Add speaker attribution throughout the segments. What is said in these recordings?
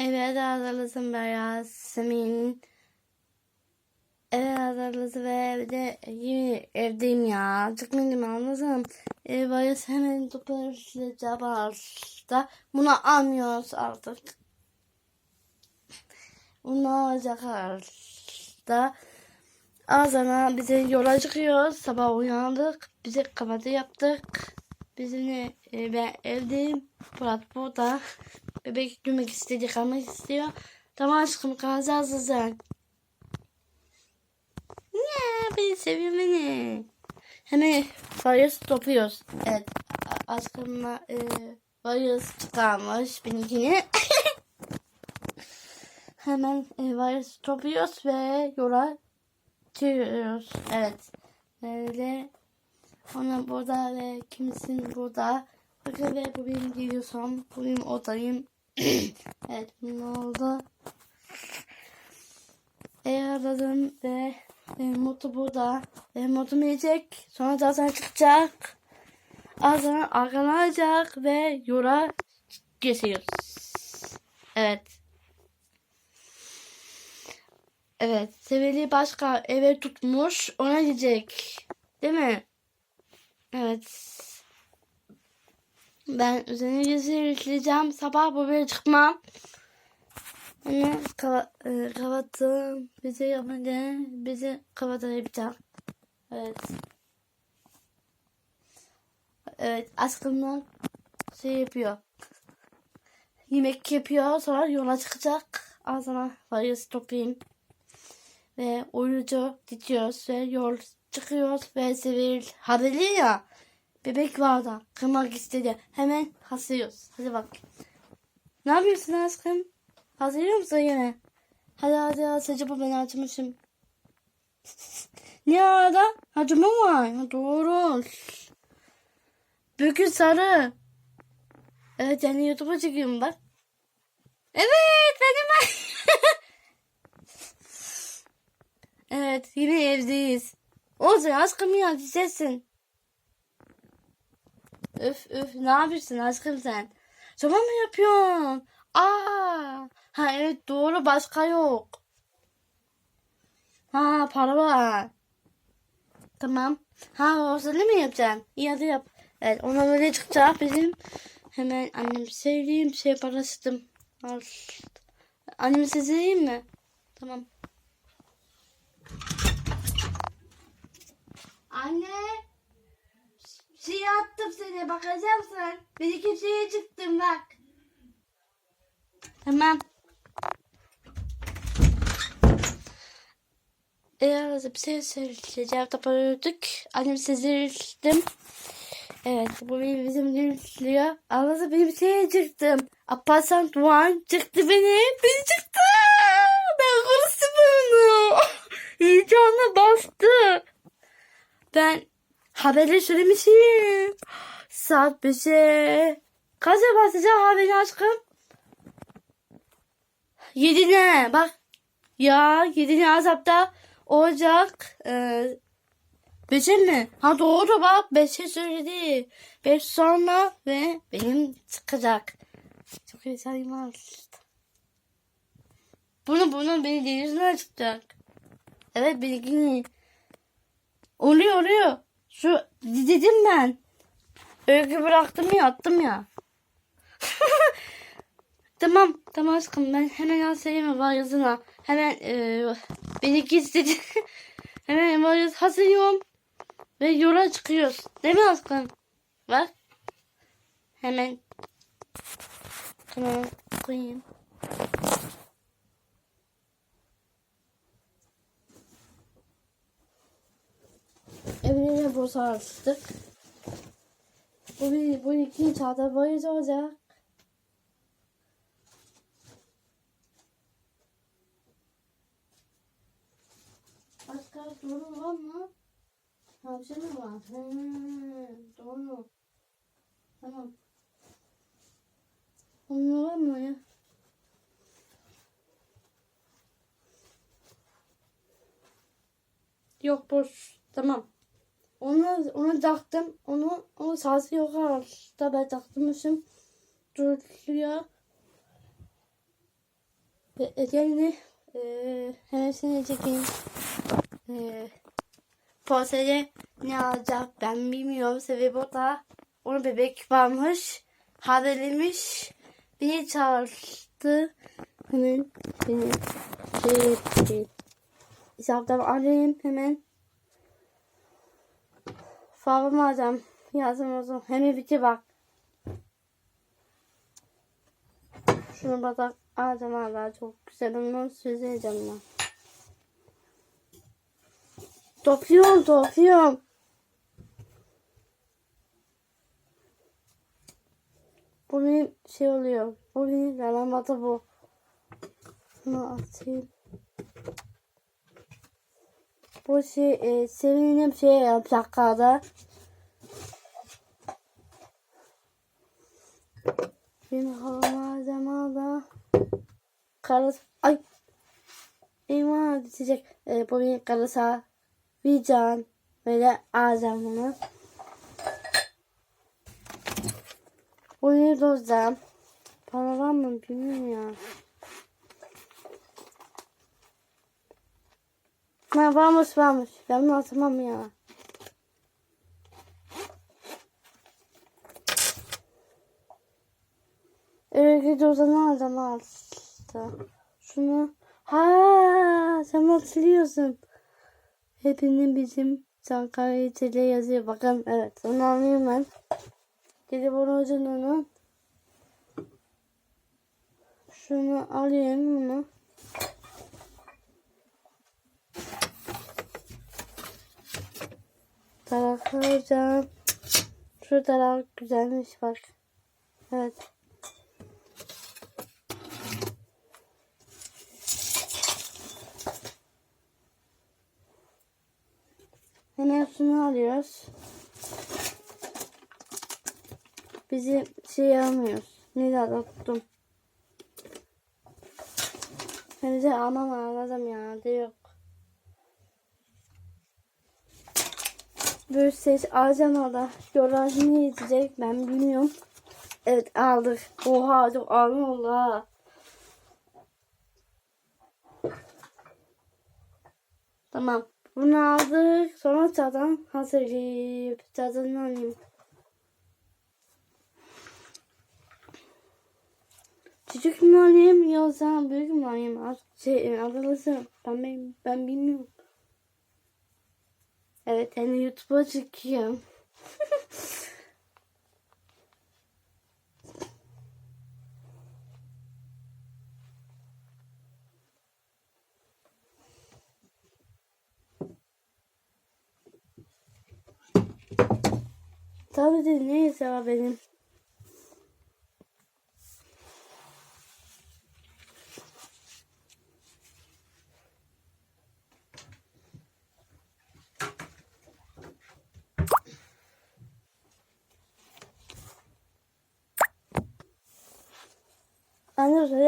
Speaker 1: Evet hazırlasın beyaz semin. Evet hazırlasın ve bir de yine evdeyim ya. Çıkmayayım anladın. E, beyaz hemen toparlayacağım da. Bunu almıyoruz artık. Bunu alacak da. Azana bize yola çıkıyoruz. Sabah uyandık. Bize kahvaltı yaptık. Bizim de, e, ben evdeyim. Murat burada. Bebek gülmek istedi, kalmak istiyor. Tamam aşkım kalacağız sen. Ne? Beni seviyor beni. Hemen varyoz topluyoruz. Evet. Aşkımla e, varyoz çıkarmış benimkini. Hemen e, varyoz topluyoruz ve yola çıkıyoruz. Evet. Böyle ona burada ve kimsin burada. Bakın ve bu benim geliyorsam bu benim odayım. evet ne oldu? Ayarladım ve e, modu burada. E, modum yiyecek. Sonra zaten çıkacak. Azdan arkalanacak ve yola geçiyoruz. Evet. Evet. Seveli başka eve tutmuş. Ona gidecek. Değil mi? Evet. Ben üzerine gezeceğim. Sabah buraya çıkmam. Anne kava, e, kahvaltı bize yapınca kahvaltı yapacak. Evet. Evet aşkımla şey yapıyor. Yemek yapıyor sonra yola çıkacak. Ağzına varız toplayayım. Ve uyucu gidiyoruz ve yol çıkıyoruz ve Sevil haberi ya. Bebek var da kırmak istedi. Hemen hasıyoruz. Hadi bak. Ne yapıyorsun aşkım? Hazırlıyor musun yine? Hadi hadi hadi acaba ben açmışım. ne arada? Ha cuma var. Doğru. Bugün sarı. Evet yani YouTube'a çekiyorum bak. Evet benim ben. evet yine evdeyiz. Olsun aşkım ya güzelsin. Öf öf ne yapıyorsun aşkım sen? Çaba mı yapıyorsun? Aa, ha evet doğru başka yok. Ha para var. Tamam. Ha o ne mi yapacaksın? İyi hadi yap. Evet ona böyle çıkacak bizim. Hemen annem sevdiğim şey parasıdım. Al. Annemi seveyim mi? Tamam. Anne. Şey attım seni bakacağım sen. Bir iki şeye çıktım bak. Tamam. Eğer bir şey söyleyeceğim taparıyorduk. Annem sezirdim. Evet bu benim bizim gülüyor. Anladın benim şeye çıktım. Aparsan Doğan çıktı beni. Beni çıktı. Ben konuştum bunu. Heyecanla bastı. Ben haberi söylemişim. Saat 5'e. Kaça basacağım haberi aşkım? Yedine bak. Ya yedine azapta olacak. Ee, beşe mi? Ha doğru bak. Beşe söyledi. Beş sonra ve benim çıkacak. Çok heyecanlıyım Bunu bunu beni denizine çıkacak. Evet bilgini. Oluyor oluyor. Şu dedim ben. Öykü bıraktım ya attım ya. tamam tamam aşkım ben hemen al söyleme var yazına. Hemen e, beni gizledi. hemen var yaz hazırlıyorum. Ve yola çıkıyoruz. Değil mi aşkım? Bak. Hemen. Tamam koyayım. Evine borsa açtık. Bu, bir, bu iki çağda boyunca olacak. Başka doğru var mı? Bir şey var? He, doğru. Tamam. Onun var mı ya? Yok boş. Tamam. Onu onu taktım. Onu onu sağsı yok da ben taktımmışım. Duruyor. Ve Ege'ni e, hemen seni çekeyim. E, Porsele ne alacak ben bilmiyorum. Sebebi o da onun bebek varmış. Haberlemiş. Beni çağırdı. Hemen beni şey etti. Hesaptan hemen. Favım alacağım. Yazım o zaman. Hemen bitir bak. Şunu batak alacağım hala. Çok güzel. Onu süzeceğim ben. Topluyorum topluyorum. Bu benim şey oluyor. Bu benim yalamada bu. Şunu atayım. Bu şey e, sevinim şey yapacak kadar. Benim havalar zamanda karıs ay eyvah düşecek. E, bu benim karısa vicdan böyle alacağım bunu. Bunu dozdan. Para var mı bilmiyorum ya. Ha varmış varmış. Ben bunu atamam ya. Öyle dozdan aldım altta. Şunu. Ha sen hatırlıyorsun. Hepinin bizim Sankara TL yazıyor. Bakın evet onu anlayayım ben. Gidip onun ucundan şunu alayım bunu. Tarak alacağım. Şu tarak güzelmiş bak. Evet. Hemen şunu alıyoruz. Bizi şey almıyoruz. Ne de unuttum. De aman ağladım ya. De yok. Böyle ses alacağım hala. Yoran ne yiyecek ben bilmiyorum. Evet aldık. Oha çok oldu ha. Tamam. Bunu aldık. Sonra çadan hazırlayıp çadını alayım. Küçük mü alayım yoksa büyük mü alayım? Şey, adılısı ben, ben, ben bilmiyorum. Evet hani YouTube'a çıkıyorum. Tabii de neyse benim.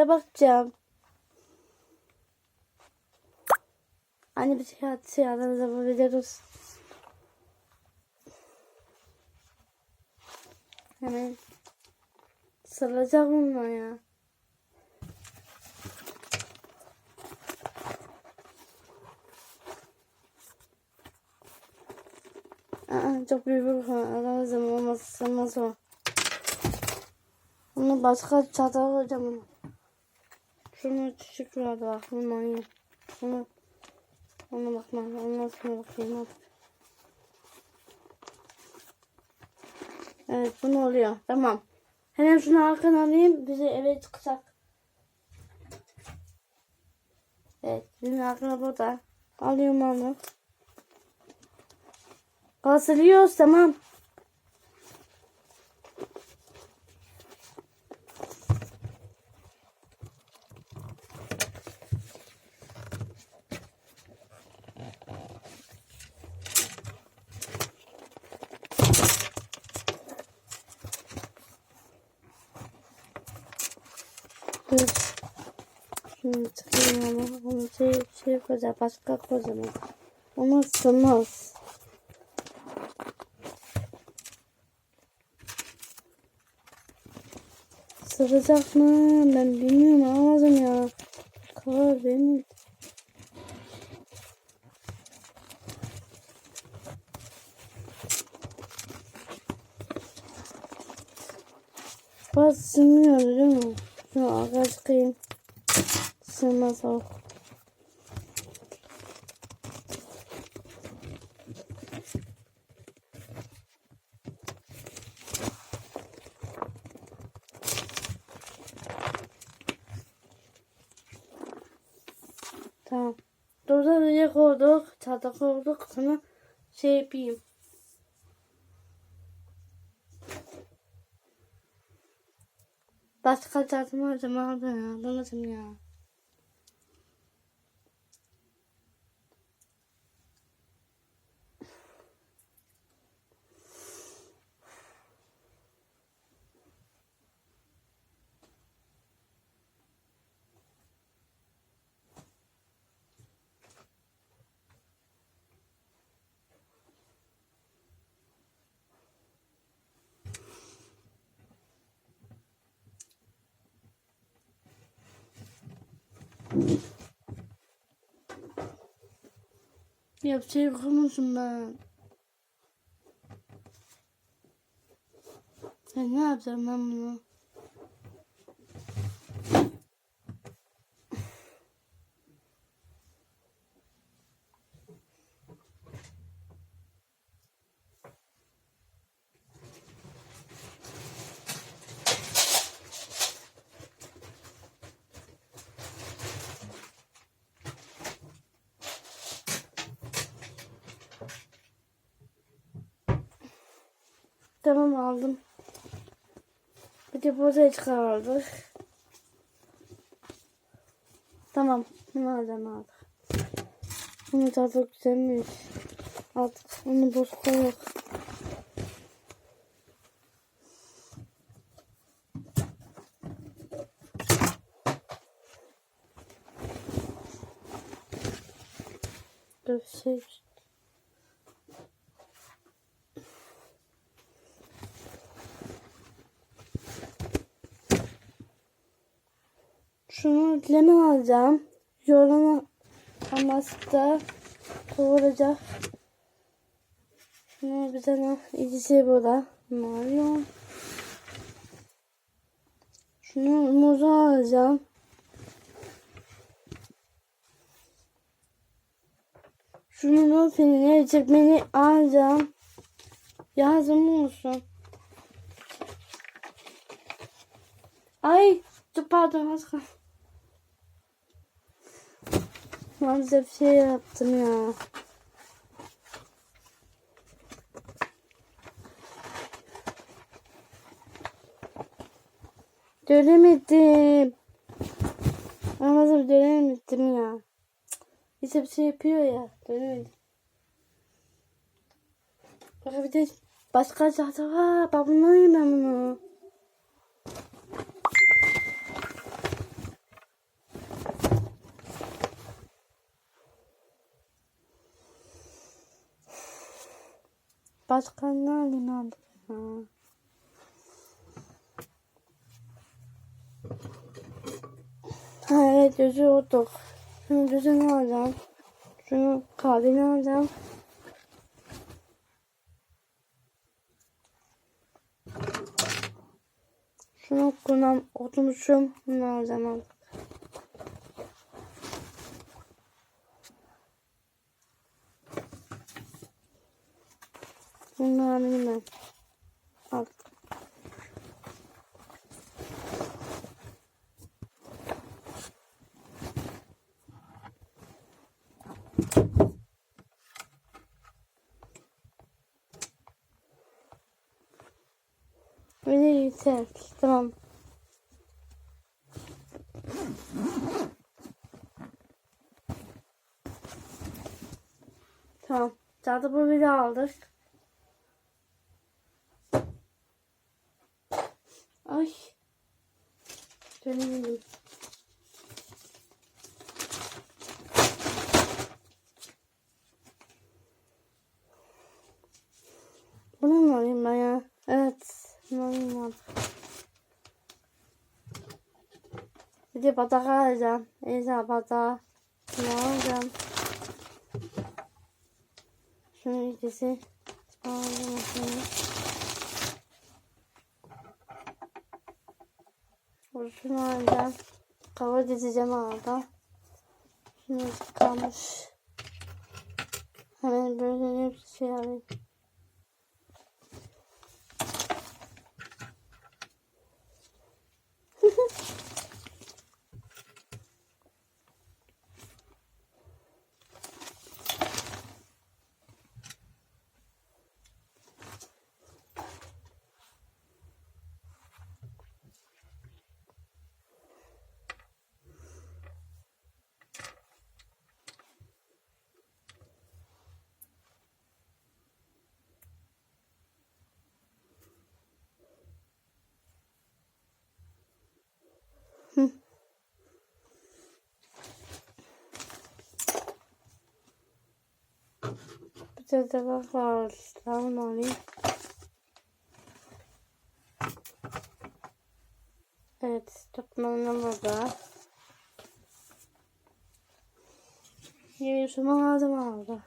Speaker 1: Oraya bakacağım. Anne bir şey at şey aranızda yapabiliriz. Hemen sarılacak bunlar ya. Aa, çok büyük bir. Aramızda olmaz, olmaz o. Bunu başka çatal koyacağım. Şunu küçük vardı bak. Bunu alayım. Şunu. Ona bakma. Ondan sonra bakayım. Evet bunu oluyor. Tamam. Hemen şunu arkana alayım. Bizi eve çıkacak. Evet. Bizim arkana burada. Alıyorum onu. Kasılıyoruz tamam. Dur. Şunu çıkayım ama onu şey, şey koyacağım. Başka koyacağım. Ama sığmaz. Sığacak mı? Ben bilmiyorum. Almadım ya. Kar benim. Bas sığmıyor değil mi? Şu ağaç kıyım. Sığmaz o. Tamam. Burada bir Çatak koyduk. Sana şey yapayım. Başka çatım malzeme aldım ya. Anlamadım ya. Ya bir şey yapamazsın ben. Ya ne yapacağım ben bunu? Tamam aldım. Bir de burada çıkardık. Tamam. Bunu aldım aldık. Bunu tadı güzelmiş. Aldık. Onu boş koyduk. Dur şey. Şunu leme alacağım. Yolunu aması kıvıracak. Şunu bir tane ikisi burada. Mario. Şunu muzu alacağım. Şunu da seninle çekmeni alacağım. Yazım olsun. Ay, pardon az kaldı. Maalesef bir şey yaptım ya. Göremedim. Anladım göremedim ya. Bize bir şey yapıyor ya. Göremedim. Bak bir de başka çatı var. Ben bunu ben bunu. Başka ne alayım aldım ya. Evet düzü olduk. Şunu düzünü alacağım. Şunu kahveni alacağım. Şunu kullan oturmuşum. Bunu alacağım alayım ben. Al. Öyle yeter. Tamam. Tamam. Zaten bu bir aldık. Ay. Dönemedim. Bunu mu alayım ben ya? Evet. Bunu alayım abi. Bir de badak alacağım. Neyse badak. Şunu alacağım. Şunun ikisi. Alacağım Şunu alacağım. Kava dizeceğim arada. Şunu kalmış. Hemen böyle bir şey alayım. Bak var. Tamam alayım. Evet, tutmanın burada. Yürüyüşümü aldım aldı.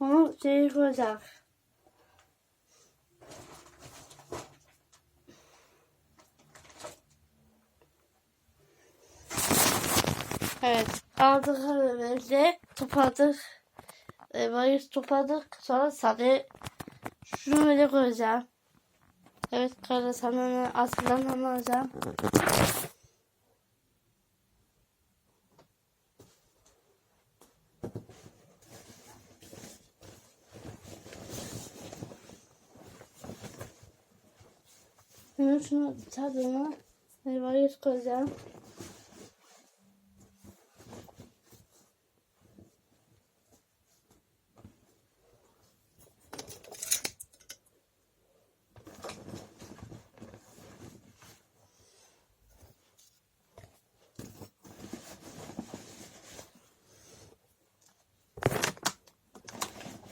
Speaker 1: Onu şey koyacak. Evet. Aldık evimizde topladık. E, valiz topladık. Sonra sarı şunu böyle koyacağım. Evet kara sanını aslından alacağım. Şimdi şunu tadına e, valiz koyacağım.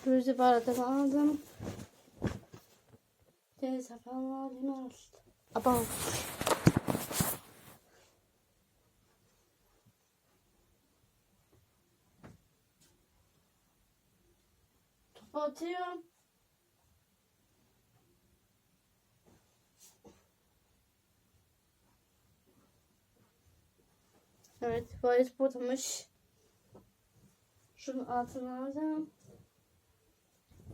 Speaker 1: Gözü bardağı aldım. Deniz falan alayım aldım. Aba. Topu atıyorum. Evet, valiz buradamış. Şunu altına alacağım.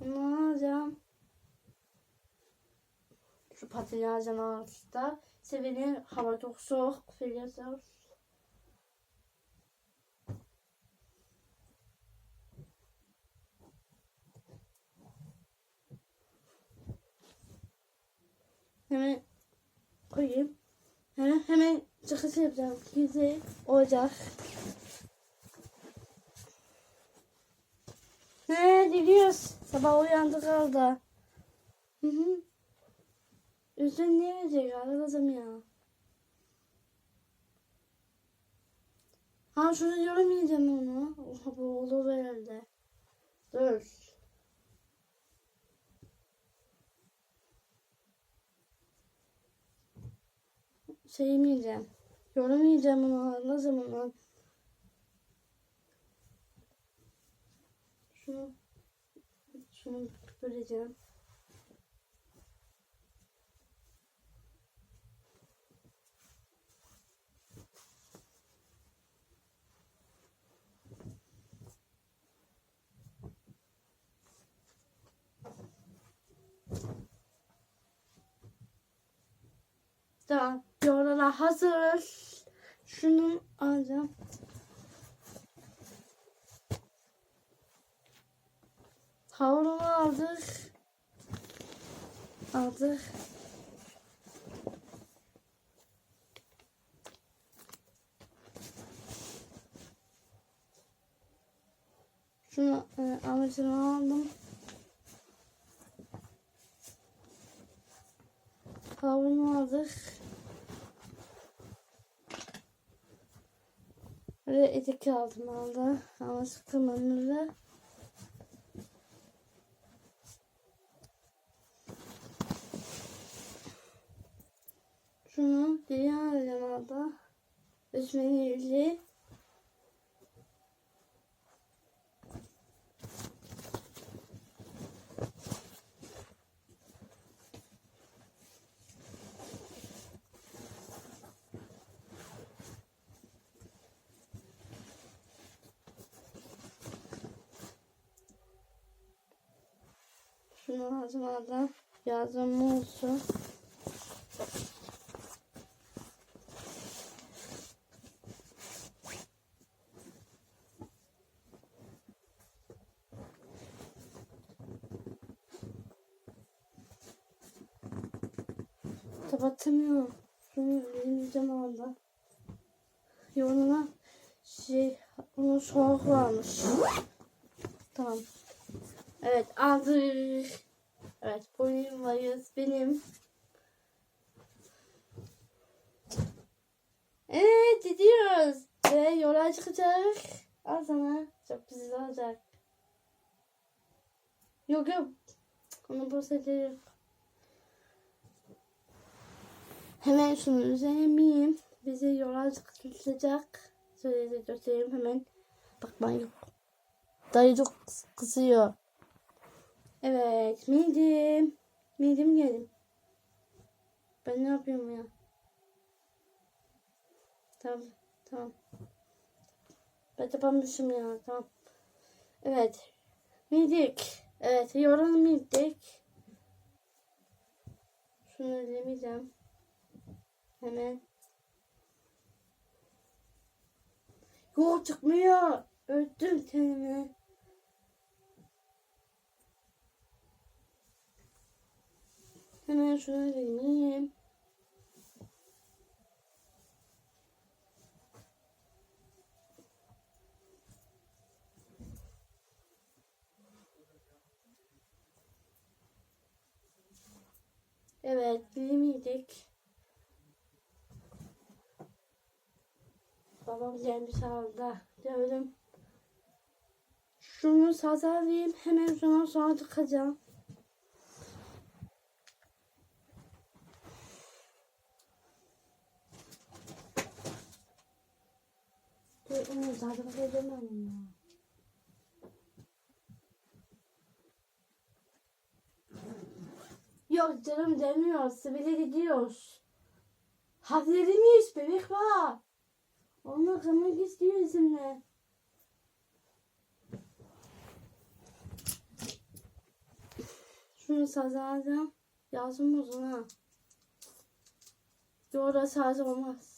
Speaker 1: Alacağım. Şu patini alacağım ağaçta. Sevenin hava çok soğuk. Biliyorsunuz. Hemen koyayım. Hemen hemen çıkış yapacağım. Gizli ocak. Ne gidiyoruz? Sabah uyandık kaldı. Hı hı. Üzün ne verecek arkadaşım ya? Ha şunu yorumlayacağım onu. Oha bu olur herhalde. Dur. Şey yemeyeceğim. Yorumlayacağım onu. Nasıl onu? Şunu şunu böleceğim. Tamam. Yoğurdalar hazır. Şunu alacağım. Havurumu aldık. Aldık. Şunu e, avucunu aldım. Havurumu aldık. Ve etek aldım aldı. Ama sıkılmadı. Şunu ağzıma yazım olsun. Kapatamıyorum. Şunu elimizden aldı. Yoluna şey onun soğuk varmış. Tamam. Evet aldık. Evet boyun varız benim. Evet gidiyoruz. Ve yola çıkacak. Al sana. Çok güzel olacak. Yok yok. Onu bahsediyorum. Hemen şunu üzerine Bizi yola çıkacak. Şöyle göstereyim hemen. Bakma yok. Dayı çok kızıyor. Evet midim. Midim geldim. Ben ne yapıyorum ya? Tamam. Tamam. Ben yapamışım ya. Tamam. Evet. Midik. Evet. Yoran midik. Şunu elemeyeceğim. Hemen. Yok çıkmıyor. Öldüm kendimi. Hemen şunu deneyeyim. Evet, bilemeydik. Babam gelmiş aldı. Diyorum. Şunu sazarlayayım. Hemen sonra sonra onu. Yok canım demiyor. Sibel'e gidiyoruz. Haberi miyiz bebek var. Onunla kalmak istiyor bizimle. Şunu sazarlayacağım. Yazım uzun ha. Yok da saz olmaz.